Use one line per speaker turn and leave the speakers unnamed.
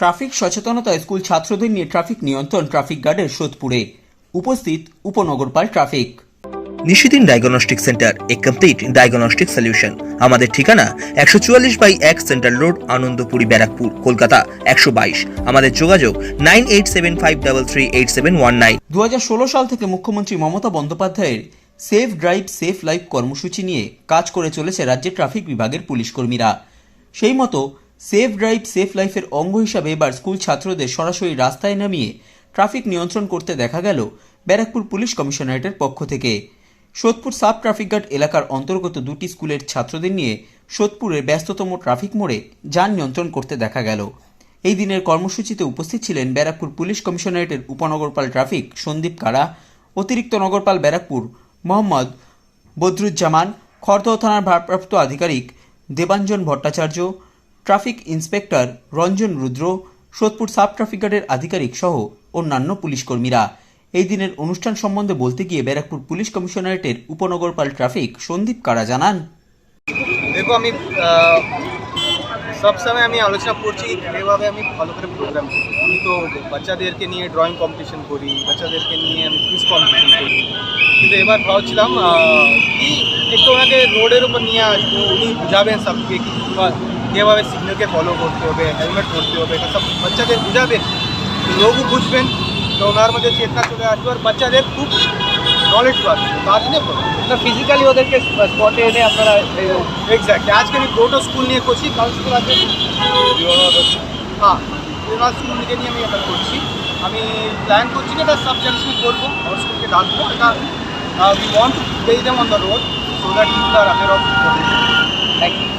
Traffic সচেতনতা school ছাত্রদের নিয়ে ট্রাফিক নিয়ন্ত্রণ ট্রাফিক গার্ডের সোদপুরে। উপস্থিত উপনগরপাল traffic.
Nishidin diagnostic centre a complete diagnostic solution. আমাদের ঠিকানা একশো চুয়াল্লিশ বাই এক সেন্ট্রাল রোড আনন্দপুরি ব্যারাকপুর কলকাতা একশো বাইশ। আমাদের যোগাযোগ nine eight seven five double three eight seven one nine.
দু হাজার ষোলো সাল থেকে মুখ্যমন্ত্রী মমতা বন্দ্যোপাধ্যায়ের সেফ ড্রাইভ সেফ লাইফ কর্মসূচি নিয়ে কাজ করে চলেছে রাজ্যের ট্রাফিক বিভাগের পুলিশ কর্মীরা। সেই মতো সেফ ড্রাইভ, সেফ লাইফের অঙ্গ হিসাবে এবার স্কুল ছাত্রদের সরাসরি রাস্তায় নামিয়ে ট্রাফিক নিয়ন্ত্রণ করতে দেখা গেল ব্যারাকপুর পুলিশ কমিশনারেটের পক্ষ থেকে। সোদপুর সাব ট্রাফিক গার্ড এলাকার অন্তর্গত দুটি স্কুলের ছাত্রদের নিয়ে সোদপুরের ব্যস্ততম ট্রাফিক মোড়ে যান নিয়ন্ত্রণ করতে দেখা গেল। এই দিনের কর্মসূচিতে উপস্থিত ছিলেন ব্যারাকপুর পুলিশ কমিশনারেটের উপনগরপাল ট্রাফিক সন্দীপ কারা, অতিরিক্ত নগরপাল ব্যারাকপুর মোহাম্মদ বদরুজ্জামান, খড়দহ থানার ভারপ্রাপ্ত আধিকারিক Debanjan Bhattacharya traffic inspector Ranjan Rudra, Sodepur sub traffic গার্ডের আধিকারিক সহ অন্যান্য পুলিশ কর্মীরা। এই দিনের অনুষ্ঠান সম্বন্ধে বলতে গিয়ে ব্যারাকপুর পুলিশ কমিশনারেটের উপনগরপাল ট্রাফিক সন্দীপ কারা জানান।
দেখো, আমি সবসময় আমি আলোচনা করছি এভাবে আমি ভালো করে প্রোগ্রাম করি। আমি তো বাচ্চাদেরকে নিয়ে ড্রয়িং কম্পিটিশন করি, বাচ্চাদেরকে নিয়ে আমি কুইজ কম্পিটিশন করি। কিন্তু এবার ভাবছিলাম কি একটু ওনাকে রোডের উপর নিয়ে আসব, উনি বুঝাবেন সবকে কি কীভাবে সিগন্যালকে ফলো করতে হবে হেলমেট পরতে হবে এটা সব বাচ্চাদের বুঝাবেন তো লোকও বুঝবেন তো ওনার মধ্যে চেতনা চলে আসবে আর বাচ্চাদের খুব নলেজ পাবে তার জন্য করবো
ফিজিক্যালি ওদেরকে স্পটে এনে আপনারা
এক্স্যাক্টলি আজকে আমি দুটো স্কুল নিয়ে করছি কাল স্কুল আছে হ্যাঁ বিভাগ স্কুল থেকে নিয়ে আমি এটা করছি আমি প্ল্যান করছি যে এটা সাব জাংশনে করবো আর স্কুলকে ডাকবো এটা we want to play them on the road so that people are aware of
thank you